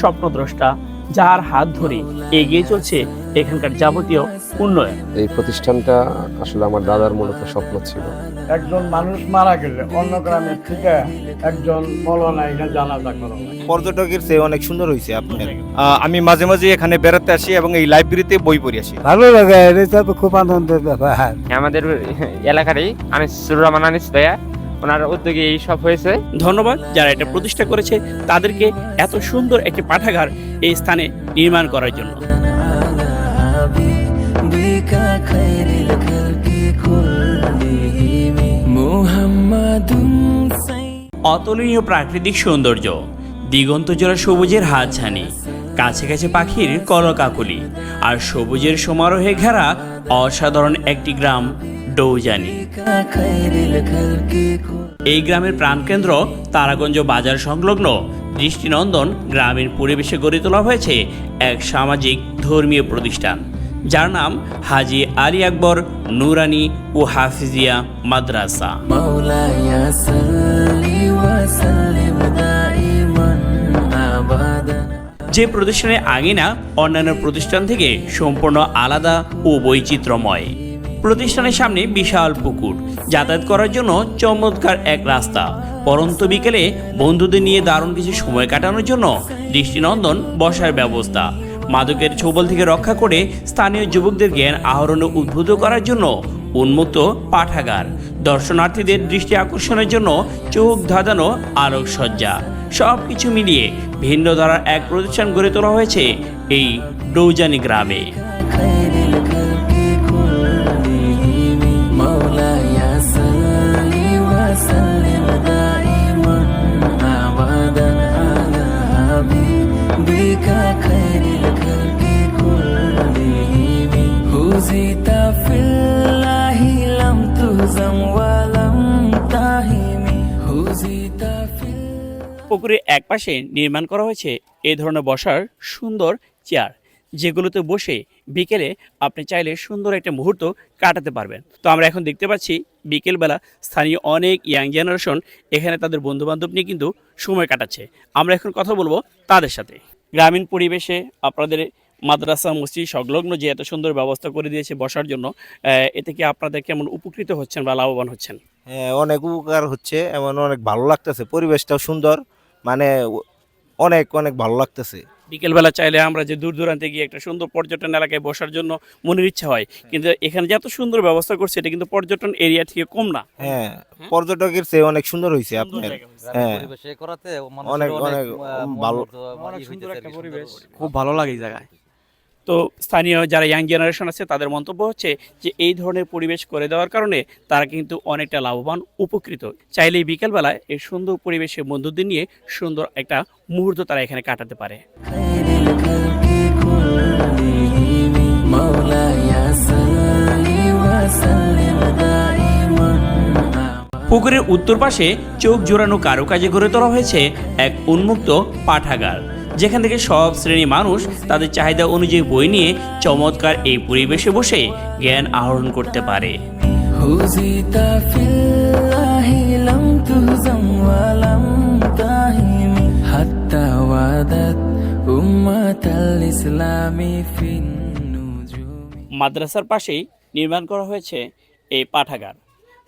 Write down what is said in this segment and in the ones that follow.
স্বপ্নদ্রষ্টা যার হাত ধরে এগিয়ে চলছে এখানকার যাবতীয় উন্নয়ন। এই প্রতিষ্ঠানটা আসলে আমার দাদার মূলত স্বপ্ন ছিল। একজন মানুষ মারা গেলে অন্য গ্রামের থেকে একজন মৌলানা এখানে জানাজা করা। পর্যটকের চেয়ে অনেক সুন্দর হয়েছে আপনার। আহ, আমি মাঝে মাঝে এখানে বেড়াতে আসি এবং এই লাইব্রেরিতে বই পড়ি আসি। ভালো লাগে এটা তো খুব আনন্দের ব্যাপার। আমাদের এলাকারই আমি সুররহমান আনিস দয়া ওনার উদ্যোগে এই সব হয়েছে। ধন্যবাদ যারা এটা প্রতিষ্ঠা করেছে, তাদেরকে এত সুন্দর একটি পাঠাগার এই স্থানে নির্মাণ করার জন্য। অতুলনীয় প্রাকৃতিক সৌন্দর্য, দিগন্ত জোড়া সবুজের হাতছানি কাছে কাছে পাখির কলকাকুলি, আর সবুজের সমারোহে ঘেরা অসাধারণ একটি গ্রাম ডৌজানি এই গ্রামের প্রাণকেন্দ্র তারাগঞ্জ বাজার সংলগ্ন দৃষ্টিনন্দন গ্রামের পরিবেশে গড়ে তোলা হয়েছে এক সামাজিক ধর্মীয় প্রতিষ্ঠান যার নাম হাজি আলী আকবর নুরানি ও হাফিজিয়া মাদ্রাসা। যে প্রতিষ্ঠানের আগিনা অন্যান্য প্রতিষ্ঠান থেকে সম্পূর্ণ আলাদা ও বৈচিত্র্যময়। প্রতিষ্ঠানের সামনে বিশাল পুকুর। যাতায়াত করার জন্য চমৎকার এক রাস্তা। পরন্ত বিকেলে বন্ধুদের নিয়ে দারুণ কিছু সময় কাটানোর জন্য দৃষ্টিনন্দন বসার ব্যবস্থা। মাদকের ছোবল থেকে রক্ষা করে স্থানীয় যুবকদের জ্ঞান আহরণে উদ্বুদ্ধ করার জন্য উন্মুক্ত পাঠাগার। দর্শনার্থীদের দৃষ্টি আকর্ষণের জন্য চোখ ধাঁধানো আলোকসজ্জা। সব কিছু মিলিয়ে ভিন্ন ধারার এক প্রতিষ্ঠান গড়ে তোলা হয়েছে এই ডৌজানি গ্রামে। একপাশে নির্মাণ করা হয়েছে এই ধরনের বসার সুন্দর চেয়ার, যেগুলোতে বসে বিকেলে আপনি চাইলে সুন্দর একটা মুহূর্ত কাটাতে পারবেন। তো আমরা এখন দেখতে পাচ্ছি বিকেলবেলা স্থানীয় অনেক ইয়াং জেনারেশন এখানে তাদের বন্ধুবান্ধব নিয়ে কিন্তু সময় কাটাচ্ছে। আমরা এখন কথা বলব তাদের সাথে। গ্রামীণ পরিবেশে আপনাদের মাদ্রাসা, মসজিদ সংলগ্ন যে এত সুন্দর ব্যবস্থা করে দিয়েছে বসার জন্য এতে কি আপনাদের কেমন উপকৃত হচ্ছেন বা লাভবান হচ্ছেন? হ্যাঁ অনেক উপকার হচ্ছে এমন অনেক ভালো লাগতেছে। পরিবেশটাও সুন্দর। মানে অনেক অনেক ভালো লাগতেছে। বিকেলবেলা চাইলে আমরা যে দূর দূরান্তে গিয়ে একটা সুন্দর পর্যটন এলাকায় বসার জন্য মনের ইচ্ছা হয়। কিন্তু এখানে যে এত সুন্দর ব্যবস্থা করছে এটা কিন্তু পর্যটন এরিয়া থেকে কম না। হ্যাঁ পর্যটকের চেয়ে অনেক সুন্দর হয়েছে আপনার। হ্যাঁ। অনেক অনেক ভালো। সুন্দর একটা পরিবেশ। খুব ভালো লাগে এই জায়গায়। তো স্থানীয় যারা ইয়াং জেনারেশন আছে, তাদের মন্তব্য হচ্ছে যে, এই ধরনের পরিবেশ করে দেওয়ার কারণে তারা কিন্তু অনেকটা লাভবান, উপকৃত। চাইলেই বিকেলবেলায় এই সুন্দর পরিবেশে বন্ধুদের নিয়ে সুন্দর একটা মুহূর্ত তারা এখানে কাটাতে পারে। পুকুরের উত্তর পাশে চোখ জোড়ানো কারুকাজে গড়ে তোলা হয়েছে এক উন্মুক্ত পাঠাগার। যেখান থেকে সব শ্রেণির মানুষ তাদের চাহিদা অনুযায়ী বই নিয়ে চমৎকার এই পরিবেশে বসে জ্ঞান আহরণ করতে পারে। মাদ্রাসার পাশেই নির্মাণ করা হয়েছে এই পাঠাগার।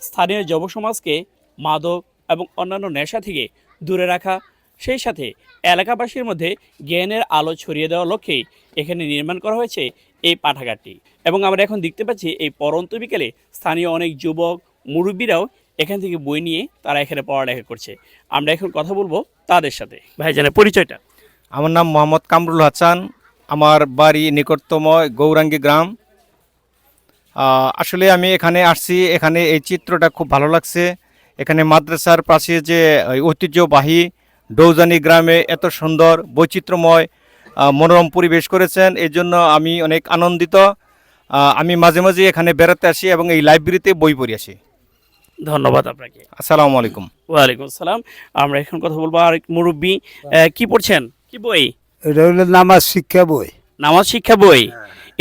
স্থানীয় যুবসমাজকে মাদক এবং অন্যান্য নেশা থেকে দূরে রাখা সেই সাথে এলাকাবাসীর মধ্যে জ্ঞানের আলো ছড়িয়ে দেওয়ার লক্ষ্যেই এখানে নির্মাণ করা হয়েছে এই পাঠাগারটি। এবং আমরা এখন দেখতে পাচ্ছি এই পরন্ত বিকেলে স্থানীয় অনেক যুবক, মুরব্বীরাও এখান থেকে বই নিয়ে তারা এখানে পড়ালেখা করছে। আমরা এখন কথা বলব তাদের সাথে। ভাই ভাইজানের পরিচয়টা। আমার নাম মোহাম্মদ কামরুল হাসান। আমার বাড়ি নিকটতম গৌরাঙ্গী গ্রাম। আসলে আমি এখানে আসছি, এখানে এই চিত্রটা খুব ভালো লাগছে। এখানে মাদ্রাসার পাশে যে ঐতিহ্যবাহী ডৌজানি গ্রামে এত সুন্দর বৈচিত্র্যময় মনোরম পরিবেশ করেছেন। এই জন্য আমি অনেক আনন্দিত। আমি মাঝে মাঝে এখানে বেড়াতে আসি এবং এই লাইব্রেরিতে বই পড়ি আসি। ধন্যবাদ আপনাকে। আসসালামু আলাইকুম। ওয়ালাইকুম আসসালাম। আমরা এখন কথা বলব আর মুরব্বী। কি পড়ছেন? কি বই? এটা হলো নামাজ শিক্ষা বই। নামাজ শিক্ষা বই?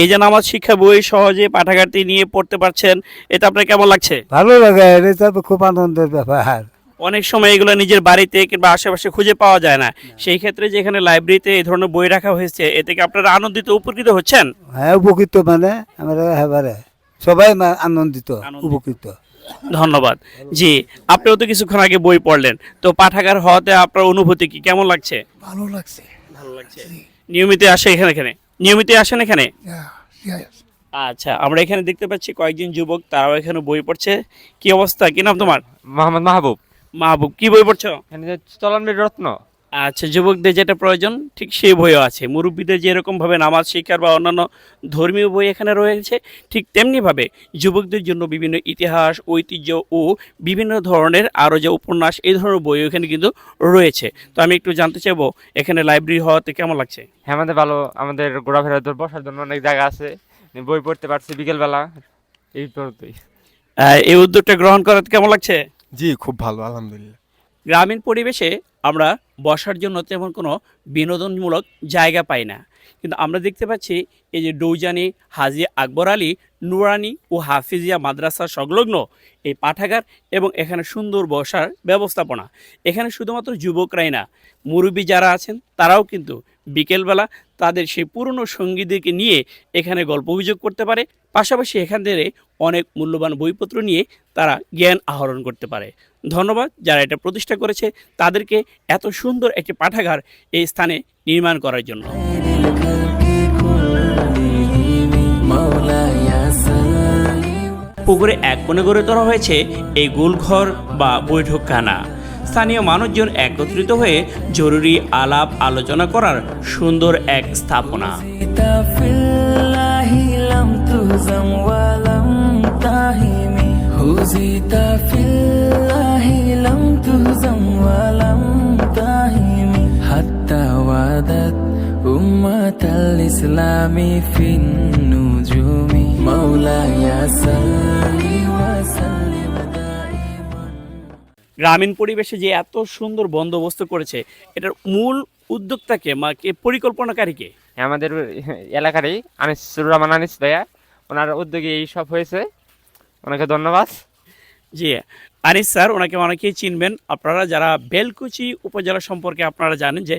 এই যে নামাজ শিক্ষা বই সহজে পাঠাগারটি নিয়ে পড়তে পারছেন এটা আপনার কেমন লাগছে? ভালো লাগে এটা খুব আনন্দের ব্যাপার। অনেক সময় এগুলো নিজের বাড়িতে কিংবা আশেপাশে খুঁজে পাওয়া যায় না। সেই ক্ষেত্রে যে এখানে লাইব্রেরিতে এই ধরনের বই রাখা হয়েছে এতে কি আপনারা আনন্দিত উপকৃত হচ্ছেন? হ্যাঁ উপকৃত মানে আমরা এবারে সবাই আনন্দিত আনন্দিত। উপকৃত। ধন্যবাদ। জি আপনিও তো কিছুক্ষণ আগে বই পড়লেন। তো পাঠাগার হওয়াতে আপনার অনুভূতি কি কেমন লাগছে? ভালো লাগছে। ভালো লাগছে। নিয়মিত আসে এখানে এখানে? নিয়মিত আসেন এখানে? আচ্ছা আমরা এখানে দেখতে পাচ্ছি কয়েকজন যুবক তারাও এখানে বই পড়ছে। কি অবস্থা? কি নাম তোমার? মোহাম্মদ মাহবুব। মাহবুব কি বই পড়ছো? এখানে যে রত্ন। আচ্ছা যুবকদের যেটা প্রয়োজন ঠিক সেই বইও আছে। মুরব্বীদের যেরকম ভাবে নামাজ শিক্ষার বা অন্যান্য ধর্মীয় বই এখানে রয়েছে ঠিক তেমনিভাবে যুবকদের জন্য বিভিন্ন ইতিহাস ঐতিহ্য ও বিভিন্ন ধরনের আরও যে উপন্যাস এই ধরনের বই এখানে কিন্তু রয়েছে। তো আমি একটু জানতে চাইব এখানে লাইব্রেরি হওয়াতে কেমন লাগছে? হ্যাঁ আমাদের ভালো আমাদের ঘোরাফেরা বসার জন্য অনেক জায়গা আছে। বই পড়তে পারছি বিকেলবেলা এই আহ, এই উদ্যোগটা গ্রহণ করাতে কেমন লাগছে? জি, খুব ভালো, আলহামদুলিল্লাহ। গ্রামীণ পরিবেশে আমরা বসার জন্য তেমন কোনো বিনোদনমূলক জায়গা পাই না। কিন্তু আমরা দেখতে পাচ্ছি এই যে ডৌজানি, হাজি আকবর আলী, নুরানি ও হাফিজিয়া মাদ্রাসা সংলগ্ন এই পাঠাগার এবং এখানে সুন্দর বসার ব্যবস্থাপনা। এখানে শুধুমাত্র যুবকরাই না, মুরব্বী যারা আছেন তারাও কিন্তু বিকেলবেলা তাদের সেই পুরনো সঙ্গীদেরকে নিয়ে এখানে গল্প অভিযোগ করতে পারে। পাশাপাশি এখান থেকে অনেক মূল্যবান বইপত্র নিয়ে তারা জ্ঞান আহরণ করতে পারে। ধন্যবাদ যারা এটা প্রতিষ্ঠা করেছে, তাদেরকে এত সুন্দর একটি পাঠাগার এই স্থানে নির্মাণ করার জন্য। পুকুরে এক কোণে গড়ে তোলা হয়েছে এই গোলঘর বা বৈঠকখানা। স্থানীয় মানুষজন একত্রিত হয়ে জরুরি আলাপ আলোচনা করার সুন্দর এক স্থাপনা। هزيت في الله لم تهزم ولم تهم حتى وعدت أمة الإسلام في النجوم مولاي صل وسلم دائما গ্রামীণ পরিবেশে যে এত সুন্দর বন্দোবস্ত করেছে এটার মূল উদ্যোক্তাকে মা কে পরিকল্পনাকারীকে আমাদের এলাকারই আনিসুর রহমান আনিস ভাইয়া ওনার উদ্যোগে এই সব হয়েছে ওনাকে ধন্যবাদ জি। আনিস স্যার, ওনাকে অনেকেই চিনবেন। আপনারা যারা বেলকুচি উপজেলা সম্পর্কে আপনারা জানেন যে,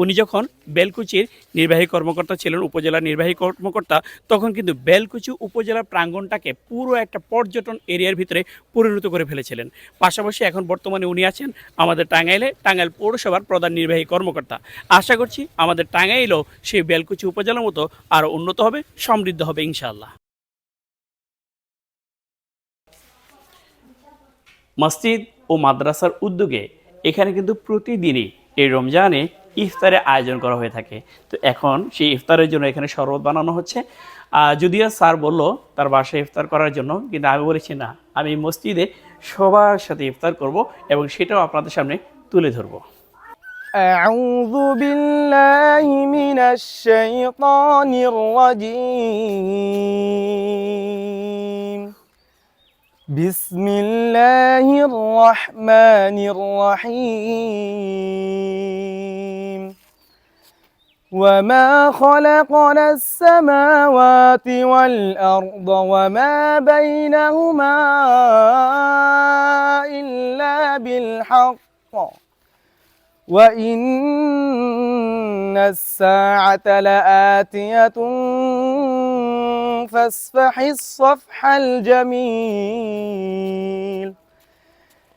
উনি যখন বেলকুচির নির্বাহী কর্মকর্তা ছিলেন, উপজেলা নির্বাহী কর্মকর্তা, তখন কিন্তু বেলকুচি উপজেলা প্রাঙ্গণটাকে পুরো একটা পর্যটন এরিয়ার ভিতরে পরিণত করে ফেলেছিলেন। পাশাপাশি এখন বর্তমানে উনি আছেন আমাদের টাঙ্গাইলে, টাঙ্গাইল পৌরসভার প্রধান নির্বাহী কর্মকর্তা। আশা করছি আমাদের টাঙ্গাইলও সেই বেলকুচি উপজেলার মতো আরও উন্নত হবে, সমৃদ্ধ হবে ইনশাআল্লাহ। মসজিদ ও মাদ্রাসার উদ্যোগে এখানে কিন্তু প্রতিদিনই এই রমজানে ইফতারের আয়োজন করা হয়ে থাকে তো এখন সেই ইফতারের জন্য এখানে শরবত বানানো হচ্ছে আহ, যদিও স্যার বলল তার বাসায় ইফতার করার জন্য কিন্তু আমি বলেছি না আমি মসজিদে সবার সাথে ইফতার করব এবং সেটাও আপনাদের সামনে তুলে ধরবো أعوذ بالله من الشيطان الرجيم بسم الله الرحمن الرحيم وما خلقنا السماوات والأرض وما بينهما إلا بالحق وإن الساعة لآتية فاصفح الصفح الجميل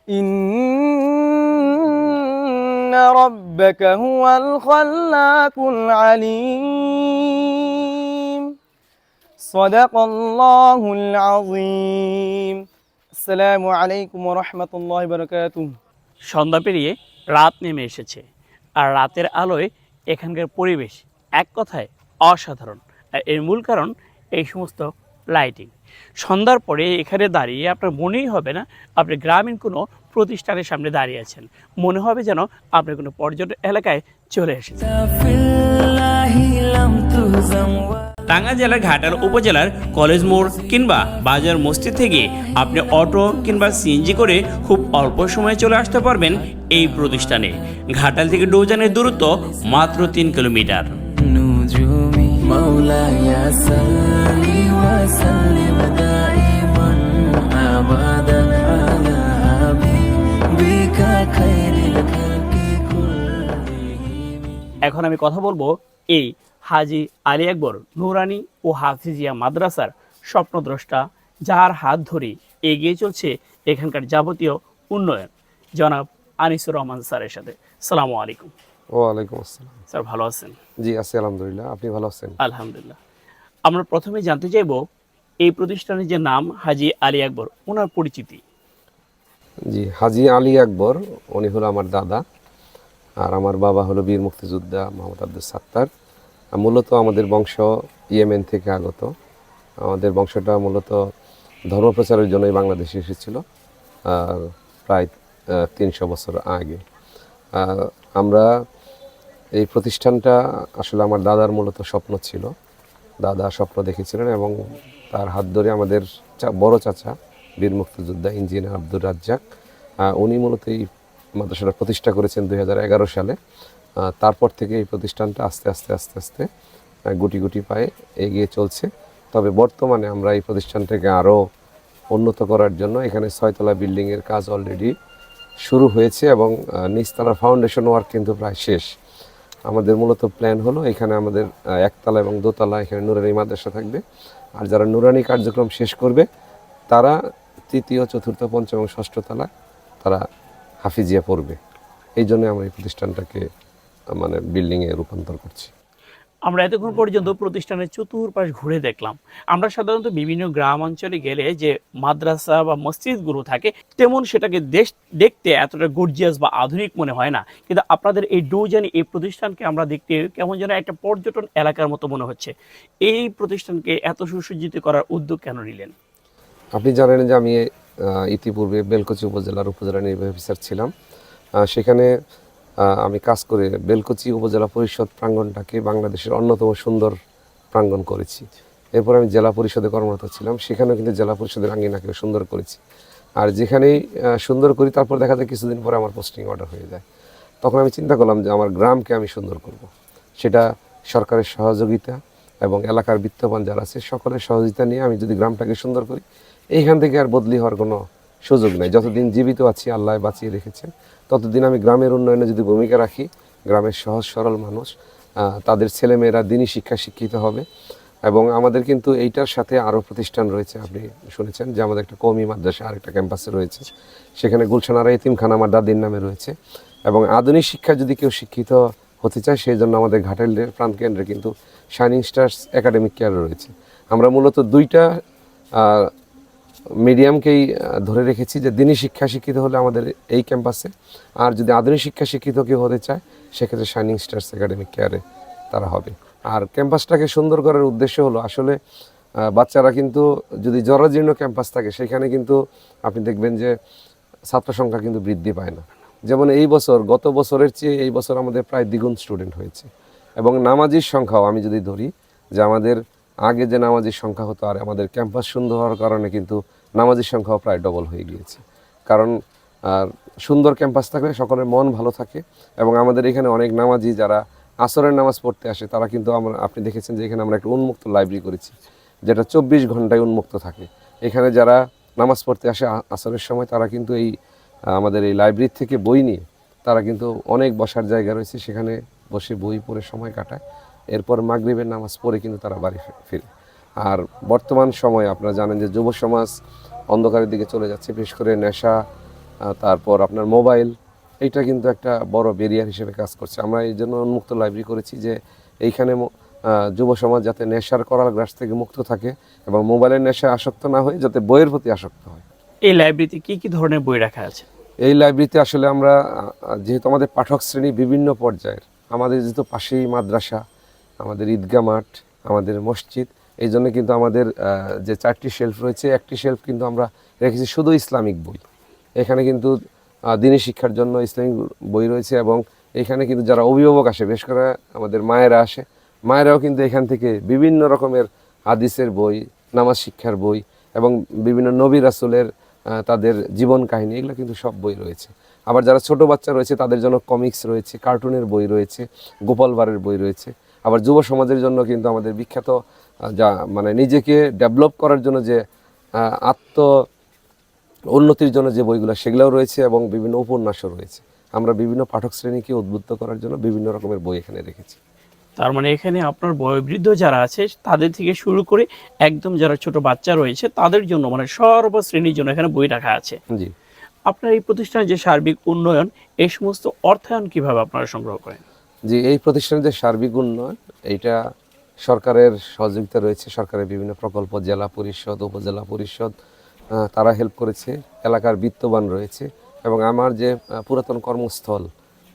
إن ربك هو الخلاق العليم صدق الله العظيم السلام عليكم ورحمة الله وبركاته সন্ধ্যা পেরিয়ে রাত নেমে এসেছে আর রাতের আলোয় এখানকার পরিবেশ এক কথায় অসাধারণ আর এর মূল কারণ এই সমস্ত লাইটিং সন্ধ্যার পরে এখানে দাঁড়িয়ে আপনার মনেই হবে না আপনি গ্রামীণ কোনো প্রতিষ্ঠানের সামনে দাঁড়িয়ে আছেন। মনে হবে যেন আপনি কোনো পর্যটন এলাকায় চলে এসেছেন। টাঙ্গা জেলার ঘাটাল উপজেলার কলেজ মোড় কিংবা বাজার মসজিদ থেকে আপনি অটো কিংবা সিএনজি করে খুব অল্প সময়ে চলে আসতে পারবেন এই প্রতিষ্ঠানে। ঘাটাল থেকে ডোজানের দূরত্ব মাত্র তিন কিলোমিটার। مولاي صل وسلم دائما ابدا على حبيبك خير الخلق كلهم এখন আমি কথা বলবো এই হাজি আলী আকবর নুরানি ও হাফিজিয়া মাদ্রাসার স্বপ্নদ্রষ্টা যার হাত ধরে এগিয়ে চলছে এখানকার যাবতীয় উন্নয়ন জনাব আনিসুর রহমান স্যারের সাথে সালামু আলাইকুম ওয়ালাইকুম আসসালাম। স্যার ভালো আছেন? জি আছি আলহামদুলিল্লাহ। আপনি ভালো আছেন? আলহামদুলিল্লাহ। আমরা প্রথমে জানতে চাইব এই প্রতিষ্ঠানের যে নাম হাজি আলী আকবর ওনার পরিচিতি? জি হাজি আলী আকবর উনি হলো আমার দাদা আর আমার বাবা হলো বীর মুক্তিযোদ্ধা মোহাম্মদ আব্দুল সাত্তার। মূলত আমাদের বংশ ইয়েমেন থেকে আগত। আমাদের বংশটা মূলত ধর্মপ্রচারের জন্যই বাংলাদেশে এসেছিল আর প্রায় তিনশো বছর আগে। আমরা এই প্রতিষ্ঠানটা আসলে আমার দাদার মূলত স্বপ্ন ছিল। দাদা স্বপ্ন দেখেছিলেন এবং তার হাত ধরে আমাদের বড় চাচা বীর মুক্তিযোদ্ধা ইঞ্জিনিয়ার আব্দুর রাজ্জাক উনি মূলত এই মাদ্রাসাটা প্রতিষ্ঠা করেছেন দু হাজার এগারো সালে। তারপর থেকে এই প্রতিষ্ঠানটা আস্তে আস্তে আস্তে আস্তে গুটি গুটি পায়ে এগিয়ে চলছে। তবে বর্তমানে আমরা এই প্রতিষ্ঠানটাকে আরও উন্নত করার জন্য এখানে ছয়তলা বিল্ডিংয়ের কাজ অলরেডি শুরু হয়েছে এবং নিচতলার ফাউন্ডেশন ওয়ার্ক কিন্তু প্রায় শেষ। আমাদের মূলত প্ল্যান হলো এখানে আমাদের একতলা এবং দোতলা এখানে নুরানি মাদ্রাসা থাকবে। আর যারা নুরানি কার্যক্রম শেষ করবে, তারা তৃতীয়, চতুর্থ, পঞ্চম এবং ষষ্ঠ তলায় তারা হাফিজিয়া পড়বে। এই জন্য আমরা এই প্রতিষ্ঠানটাকে মানে বিল্ডিংয়ে রূপান্তর করছি। আমরা এতক্ষণ পর্যন্ত প্রতিষ্ঠানের চতুর্পাশ ঘুরে দেখলাম। আমরা সাধারণত বিভিন্ন গ্রাম অঞ্চলে গেলে যে মাদ্রাসা বা মসজিদগুলো থাকে, তেমন সেটাকে দেশ, দেখতে এতটা গর্জিয়াস বা আধুনিক মনে হয় না। কিন্তু আপনাদের এই ডৌজানি এই প্রতিষ্ঠানকে আমরা দেখতে কেমন যেন একটা পর্যটন এলাকার মতো মনে হচ্ছে। এই প্রতিষ্ঠানকে এত সুসজ্জিত করার উদ্যোগ কেন নিলেন? আপনি জানেন যে আমি ইতিপূর্বে বেলকুচি উপজেলার উপজেলা নির্বাহী অফিসার ছিলাম। সেখানে আমি কাজ করে বেলকুচি উপজেলা পরিষদ প্রাঙ্গনটাকে বাংলাদেশের অন্যতম সুন্দর প্রাঙ্গণ করেছি। এরপর আমি জেলা পরিষদে কর্মরত ছিলাম, সেখানেও কিন্তু জেলা পরিষদের আঙ্গিনাকে সুন্দর করেছি। আর যেখানেই সুন্দর করি, তারপর দেখা যায় কিছুদিন পরে আমার পোস্টিং অর্ডার হয়ে যায়। তখন আমি চিন্তা করলাম যে আমার গ্রামকে আমি সুন্দর করব। সেটা সরকারের সহযোগিতা এবং এলাকার বিত্তবান যারা আছে, সকলের সহযোগিতা নিয়ে আমি যদি গ্রামটাকে সুন্দর করি, এইখান থেকে আর বদলি হওয়ার কোনো সুযোগ নেই। যতদিন জীবিত আছি, আল্লাহ বাঁচিয়ে রেখেছেন। ততদিন আমি গ্রামের উন্নয়নে যদি ভূমিকা রাখি, গ্রামের সহজ সরল মানুষ তাদের ছেলেমেয়েরা দিনই শিক্ষা শিক্ষিত হবে এবং আমাদের কিন্তু এইটার সাথে আরও প্রতিষ্ঠান রয়েছে, আপনি শুনেছেন যে আমাদের একটা কৌমি মাদ্রাসা, আরেকটা ক্যাম্পাসে রয়েছে। সেখানে গুলশানারা এতিমখানা আমার দাদির নামে রয়েছে এবং আধুনিক শিক্ষা যদি কেউ শিক্ষিত হতে চায়, সেই জন্য আমাদের ঘাটেলের প্রাণকেন্দ্রে কিন্তু শাইনিং স্টার্স একাডেমিক কেয়ার রয়েছে। আমরা মূলত দুইটা মিডিয়ামকেই ধরে রেখেছি যে দিনই শিক্ষা শিক্ষিত হলে আমাদের এই ক্যাম্পাসে। আর যদি আধুনিক শিক্ষা শিক্ষিত কেউ হতে চায়, সেক্ষেত্রে শাইনিং স্টার্স একাডেমিক কেয়ারে তারা হবে। আর ক্যাম্পাসটাকে সুন্দর করার উদ্দেশ্য হলো আসলে বাচ্চারা কিন্তু যদি জরাজীর্ণ ক্যাম্পাস থাকে, সেখানে কিন্তু আপনি দেখবেন যে ছাত্র সংখ্যা কিন্তু বৃদ্ধি পায় না। যেমন এই বছর, গত বছরের চেয়ে এই বছর আমাদের প্রায় দ্বিগুণ স্টুডেন্ট হয়েছে। এবং নামাজির সংখ্যাও আমি যদি ধরি, যে আমাদের আগে যে নামাজির সংখ্যা হতো আর আমাদের ক্যাম্পাস সুন্দর হওয়ার কারণে কিন্তু নামাজির সংখ্যাও প্রায় ডবল হয়ে গিয়েছে। কারণ, আর সুন্দর ক্যাম্পাস থাকলে সকলের মন ভালো থাকে এবং আমাদের এখানে অনেক নামাজি যারা আসরের নামাজ পড়তে আসে, তারা কিন্তু আমরা, আপনি দেখেছেন যে এখানে আমরা একটা উন্মুক্ত লাইব্রেরি করেছি, যেটা চব্বিশ ঘন্টায় উন্মুক্ত থাকে। এখানে যারা নামাজ পড়তে আসে আসরের সময়, তারা কিন্তু এই, আমাদের এই লাইব্রেরি থেকে বই নিয়ে, তারা কিন্তু অনেক বসার জায়গা রয়েছে, সেখানে বসে বই পড়ে সময় কাটায়। এরপর মাগরিবের নামাজ পড়ে কিন্তু তারা বাড়ি ফিরে। আর বর্তমান সময়ে আপনারা জানেন যে যুব সমাজ অন্ধকারের দিকে চলে যাচ্ছে বিশেষ করে নেশা তারপর আপনার মোবাইল এইটা কিন্তু একটা বড় বেরিয়ার হিসেবে কাজ করছে। আমরা এই জন্য উন্মুক্ত লাইব্রেরি করেছি যে এইখানে যুব সমাজ যাতে নেশার করার গ্রাস থেকে মুক্ত থাকে এবং মোবাইলের নেশায় আসক্ত না হয়ে যাতে বইয়ের প্রতি আসক্ত হয়। এই লাইব্রেরিতে কি কি ধরনের বই রাখা আছে? এই লাইব্রেরিতে আসলে আমরা যেহেতু আমাদের পাঠক শ্রেণি বিভিন্ন পর্যায়ের আমাদের যেহেতু পাশেই মাদ্রাসা আমাদের ঈদগাহ মাঠ, আমাদের মসজিদ, এই জন্য কিন্তু আমাদের যে চারটি শেলফ রয়েছে, একটি শেলফ কিন্তু আমরা রেখেছি শুধু ইসলামিক বই। এখানে কিন্তু দিনী শিক্ষার জন্য ইসলামিক বই রয়েছে এবং এখানে কিন্তু যারা অভিভাবক আসে বেশ করে আমাদের মায়েরা আসে, মায়েরাও কিন্তু এখান থেকে বিভিন্ন রকমের হাদিসের বই, নামাজ শিক্ষার বই এবং বিভিন্ন নবী রাসুলের তাদের জীবন কাহিনী, এগুলো কিন্তু সব বই রয়েছে। আবার যারা ছোট বাচ্চা রয়েছে, তাদের জন্য কমিক্স রয়েছে কার্টুনের বই রয়েছে, গোপাল ভাঁড়ের বই রয়েছে। আবার যুব সমাজের জন্য কিন্তু আমাদের বিখ্যাত যা মানে নিজেকে ডেভেলপ করার জন্য যে আত্ম উন্নতির জন্য যে বইগুলো সেগুলোও রয়েছে এবং বিভিন্ন উপন্যাসও রয়েছে। আমরা বিভিন্ন পাঠক শ্রেণীকে উদ্বুদ্ধ করার জন্য বিভিন্ন রকমের বই এখানে রেখেছি। তার মানে এখানে আপনার বয়োবৃদ্ধ যারা আছে তাদের থেকে শুরু করে একদম যারা ছোট বাচ্চা রয়েছে তাদের জন্য মানে সর্বশ্রেণীর জন্য এখানে বই রাখা আছে। জি। আপনার এই প্রতিষ্ঠানের যে সার্বিক উন্নয়ন এই সমস্ত অর্থায়ন কীভাবে আপনারা সংগ্রহ করেন? যে এই প্রতিষ্ঠানের যে সার্বিক উন্নয়ন, এইটা সরকারের সহযোগিতা রয়েছে, সরকারের বিভিন্ন প্রকল্প, জেলা পরিষদ, উপজেলা পরিষদ তারা হেল্প করেছে, এলাকার বিত্তবান রয়েছে এবং আমার যে পুরাতন কর্মস্থল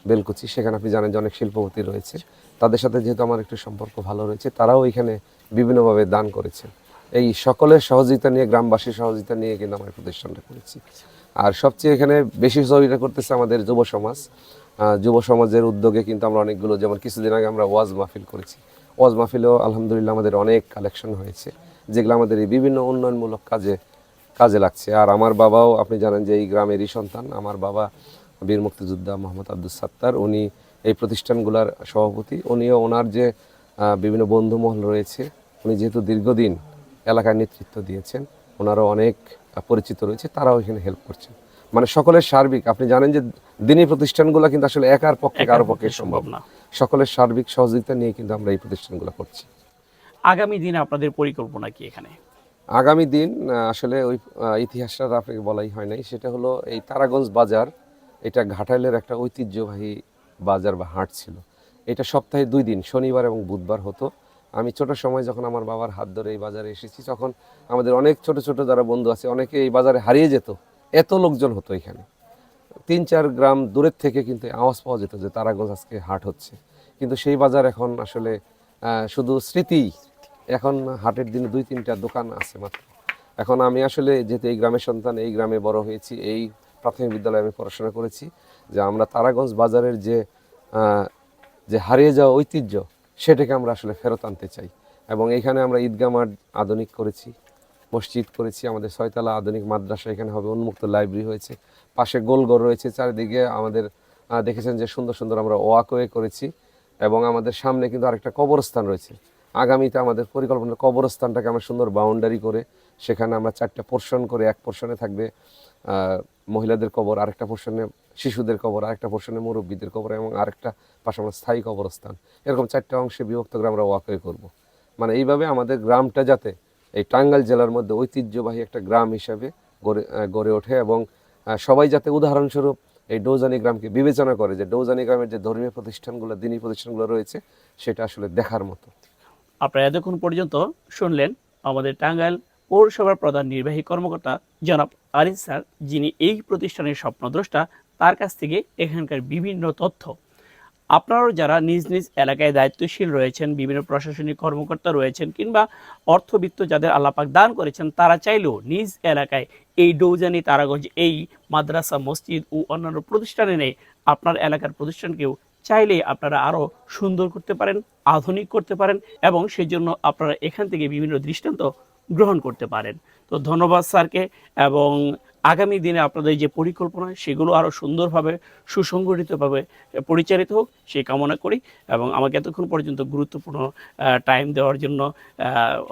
বেলকুচি, সেখানে আপনি জানেন যে অনেক শিল্পপতি রয়েছে। তাদের সাথে যেহেতু আমার একটু সম্পর্ক ভালো রয়েছে, তারাও এখানে বিভিন্নভাবে দান করেছেন এই সকলের সহযোগিতা নিয়ে, গ্রামবাসীর সহযোগিতা নিয়ে কিন্তু আমার প্রতিষ্ঠানটা করেছি। আর সবচেয়ে এখানে বেশি সহযোগিতা করতেছে আমাদের যুব সমাজ। যুব সমাজের উদ্যোগে কিন্তু আমরা অনেকগুলো, যেমন কিছুদিন আগে আমরা ওয়াজ মাহফিল করেছি। ওয়াজ মাহফিলেও আলহামদুলিল্লাহ আমাদের অনেক কালেকশন হয়েছে, যেগুলো আমাদের এই বিভিন্ন উন্নয়নমূলক কাজে কাজে লাগছে। আর আমার বাবাও, আপনি জানেন যে এই গ্রামেরই সন্তান, আমার বাবা বীর মুক্তিযোদ্ধা মোহাম্মদ আব্দুল সাত্তার, উনি এই প্রতিষ্ঠানগুলোর সভাপতি। উনিও ওনার যে বিভিন্ন বন্ধুমহল রয়েছে, উনি যেহেতু দীর্ঘদিন এলাকায় নেতৃত্ব দিয়েছেন, ওনারও অনেক পরিচিত রয়েছে, তারাও এখানে হেল্প করছেন। মানে সকলের সার্বিক আপনি জানেন যে দিনী প্রতিষ্ঠানগুলো কিন্তু আসলে একার পক্ষে কারও পক্ষে সম্ভব না। সকলের সার্বিক সহযোগিতা নিয়ে কিন্তু আমরা এই প্রতিষ্ঠানগুলো করছি। আগামী দিনে আপনাদের পরিকল্পনা কি এখানে? আগামী দিন আসলে ওই ইতিহাসটা আপনাকে বলাই হয় নাই। সেটা হলো এই তারাগঞ্জ বাজার এটা ঘাটাইলের একটা ঐতিহ্যবাহী বাজার বা হাট ছিল। এটা সপ্তাহে দুই দিন শনিবার এবং বুধবার হতো। আমি ছোট সময় যখন আমার বাবার হাত ধরে এই বাজারে এসেছি তখন আমাদের অনেক ছোট ছোট যারা বন্ধু আছে অনেকে এই বাজারে হারিয়ে যেত। লোকজন হতো এখানে। তিন চার গ্রাম দূরের থেকে কিন্তু আওয়াজ পাওয়া যেত যে তারাগঞ্জ আজকে হাট হচ্ছে। কিন্তু সেই বাজার এখন আসলে শুধু স্মৃতি, এখন হাটের দিনে দুই তিনটা দোকান আছে মাত্র। এখন আমি আসলে যেহেতু এই গ্রামের সন্তান, এই গ্রামে বড় হয়েছি, এই প্রাথমিক বিদ্যালয়ে আমি পড়াশোনা করেছি, যে আমরা তারাগঞ্জ বাজারের যে যে হারিয়ে যাওয়া ঐতিহ্য, সেটাকে আমরা আসলে ফেরত আনতে চাই। এবং এখানে আমরা ঈদগাহ মাঠ আধুনিক করেছি। মসজিদ করেছি, আমাদের ছয়তলা আধুনিক মাদ্রাসা, এখানে হবে উন্মুক্ত লাইব্রেরি হয়েছে। পাশে গোলঘর রয়েছে, চারিদিকে আমাদের দেখেছেন যে সুন্দর সুন্দর আমরা ওয়াকওয়ে করেছি এবং আমাদের সামনে কিন্তু আরেকটা কবরস্থান রয়েছে। আগামীতে আমাদের পরিকল্পনা কবরস্থানটাকে আমরা সুন্দর বাউন্ডারি করে সেখানে আমরা চারটা পোর্শন করে, এক পোর্শনে থাকবে মহিলাদের কবর, আরেকটা পোর্শনে শিশুদের কবর, আরেকটা পোর্শনে মুরব্বীদের কবর এবং আরেকটা পাশে আমরা স্থায়ী কবরস্থান। এরকম চারটা অংশে বিভক্ত করে আমরা ওয়াকওয়ে করব। মানে এইভাবে আমাদের গ্রামটা যাতে এই টাঙ্গাইল জেলার মধ্যে ঐতিহ্যবাহী একটা গ্রাম হিসাবে গড়ে গড়ে ওঠে এবং সবাই যাতে উদাহরণস্বরূপ এই ডৌজানি গ্রামকে বিবেচনা করে যে ডৌজানি গ্রামের যে ধর্মীয় প্রতিষ্ঠানগুলো, দিনী প্রতিষ্ঠানগুলো রয়েছে, সেটা আসলে দেখার মতো। আপনারা এতক্ষণ পর্যন্ত শুনলেন আমাদের টাঙ্গাইল পৌরসভার প্রধান নির্বাহী কর্মকর্তা জনাব আরিফ স্যার, যিনি এই প্রতিষ্ঠানের স্বপ্নদ্রষ্টা, তার কাছ থেকে এখানকার বিভিন্ন তথ্য আপনারাও যারা নিজ নিজ এলাকায় দায়িত্বশীল রয়েছেন, বিভিন্ন প্রশাসনিক কর্মকর্তা রয়েছেন কিংবা অর্থবিত্ত যাদের আল্লাপাক দান করেছেন, তারা চাইলেও নিজ এলাকায় এই ডৌজানি তারাগঞ্জ, এই মাদ্রাসা, মসজিদ ও অন্যান্য প্রতিষ্ঠানে নেই আপনার এলাকার প্রতিষ্ঠানকেও চাইলে আপনারা আরও সুন্দর করতে পারেন, আধুনিক করতে পারেন এবং সেজন্য আপনারা এখান থেকে বিভিন্ন দৃষ্টান্ত গ্রহণ করতে পারেন। তো ধন্যবাদ স্যারকে এবং আগামী দিনে আপনাদের যে পরিকল্পনা সেগুলো আরও সুন্দরভাবে সুসংগঠিতভাবে পরিচালিত হোক সেই কামনা করি এবং আমাকে এতক্ষণ পর্যন্ত গুরুত্বপূর্ণ টাইম দেওয়ার জন্য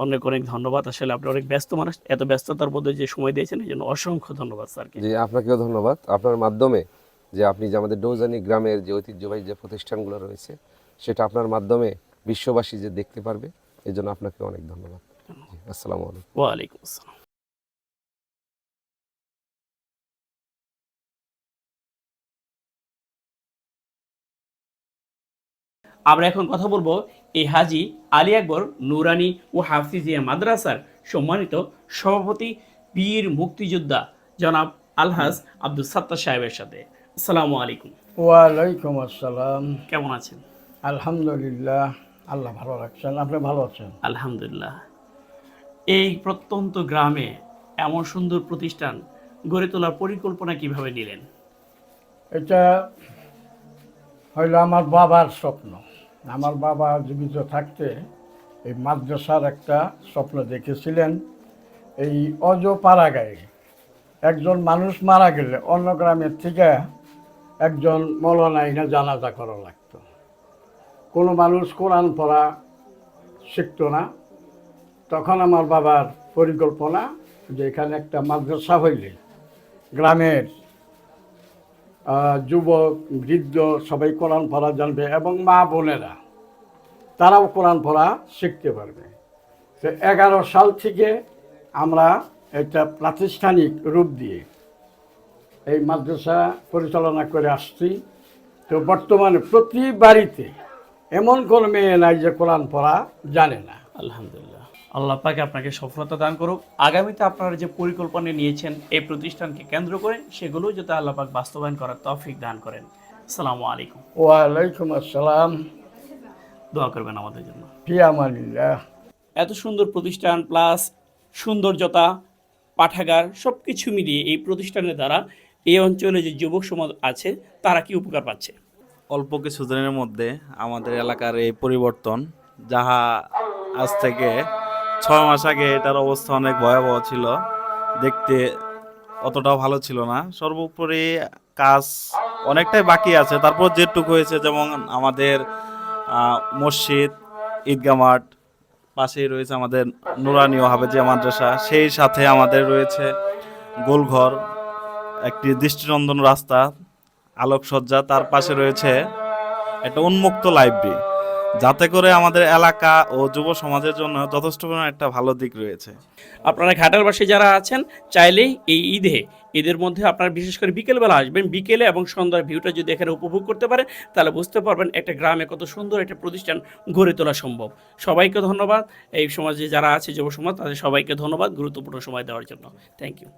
অনেক অনেক ধন্যবাদ। আসলে আপনি অনেক ব্যস্ত মানুষ এত ব্যস্ততার মধ্যে যে সময় দিয়েছেন এই জন্য অসংখ্য ধন্যবাদ স্যারকে। যে আপনাকেও ধন্যবাদ। আপনার মাধ্যমে যে আপনি যে আমাদের ডৌজানি গ্রামের যে ঐতিহ্যবাহী যে প্রতিষ্ঠানগুলো রয়েছে সেটা আপনার মাধ্যমে বিশ্ববাসী যে দেখতে পারবে এই জন্য আপনাকে অনেক ধন্যবাদ। জি, আসসালামু আলাইকুম। ওয়ালাইকুম আসসালাম। আমরা এখন কথা বলব এই হাজি আলী আকবর নুরানি ও হাফিজিয়া মাদ্রাসার সম্মানিত সভাপতি বীর মুক্তিযোদ্ধা জনাব আলহাজ আব্দুল সাত্তার সাহেবের সাথে। আসসালামু আলাইকুম। ওয়ালাইকুম আসসালাম। কেমন আছেন? আলহামদুলিল্লাহ আল্লাহ ভালো রাখছেন। আপনি ভালো আছেন? আলহামদুলিল্লাহ। এই প্রত্যন্ত গ্রামে এমন সুন্দর প্রতিষ্ঠান গড়ে তোলার পরিকল্পনা কীভাবে নিলেন? এটা হইল আমার বাবার স্বপ্ন। আমার বাবা জীবিত থাকতে এই মাদ্রাসার একটা স্বপ্ন দেখেছিলেন। এই অজ পাড়াগাঁয়ে একজন মানুষ মারা গেলে অন্য গ্রামের থেকে একজন মলনাইনা জানাজা করা লাগতো। কোনো মানুষ কোরআন পড়া শিখতো না। তখন আমার বাবার পরিকল্পনা যে এখানে একটা মাদ্রাসা হইলে গ্রামের যুবক, বৃদ্ধ সবাই কোরআন পড়া জানবে এবং মা বোনেরা, তারাও কোরআন পড়া শিখতে পারবে। তো এগারো সাল থেকে আমরা একটা প্রাতিষ্ঠানিক রূপ দিয়ে এই মাদ্রাসা পরিচালনা করে আসছি। তো বর্তমানে প্রতি বাড়িতে এমন কোনো মেয়ে নাই যে কোরআন পড়া জানে না। আলহামদুলিল্লাহ। আল্লাহ পাকে আপনাকে সফলতা দান করুক। আগামীতে আপনারা যে পরিকল্পনা নিয়েছেন এই প্রতিষ্ঠানকে কেন্দ্র করে সেগুলো যাতে আল্লাহ পাক বাস্তবায়ন করার তৌফিক দান করেন। আসসালামু আলাইকুম। ওয়ালাইকুম আসসালাম। দোয়া করবেন আমাদের জন্য। এত সুন্দর প্রতিষ্ঠান প্লাস সৌন্দর্যতা পাঠাগার সব কিছু মিলিয়ে এই প্রতিষ্ঠানের দ্বারা এই অঞ্চলে যে যুবক সমাজ আছে তারা কি উপকার পাচ্ছে? অল্প কিছু দিনের মধ্যে আমাদের এলাকার এই পরিবর্তন যাহা আজ থেকে ছয় মাস আগে এটার অবস্থা অনেক ভয়াবহ ছিল। দেখতে অতটাও ভালো ছিল না। সর্বোপরি কাজ অনেকটাই বাকি আছে। তারপর যেটুকু হয়েছে যেমন আমাদের মসজিদ, ঈদগাহ মাঠ, পাশেই রয়েছে আমাদের নুরানীয় হাফেজিয়া মাদ্রাসা। সেই সাথে আমাদের রয়েছে গোলঘর, একটি দৃষ্টিনন্দন রাস্তা, আলোকসজ্জা, তার পাশে রয়েছে একটা উন্মুক্ত লাইব্রেরি। যাতে করে আমাদের এলাকা ও যুব সমাজের জন্য যথেষ্ট পরিমাণে একটা ভালো দিক রয়েছে। আপনারা ঘাটালবাসী যারা আছেন, চাইলেই এই ঈদে, ঈদের মধ্যে আপনারা বিশেষ করে বিকেলবেলা আসবেন। বিকেলে এবং সন্ধ্যার ভিউটা যদি এখানে উপভোগ করতে পারেন, তাহলে বুঝতে পারবেন একটা গ্রামে কত সুন্দর একটা প্রতিষ্ঠান গড়ে তোলা সম্ভব। সবাইকে ধন্যবাদ। এই সমাজে যারা আছে, যুব সমাজ, তাদের সবাইকে ধন্যবাদ। গুরুত্বপূর্ণ সময় দেওয়ার জন্য। Thank you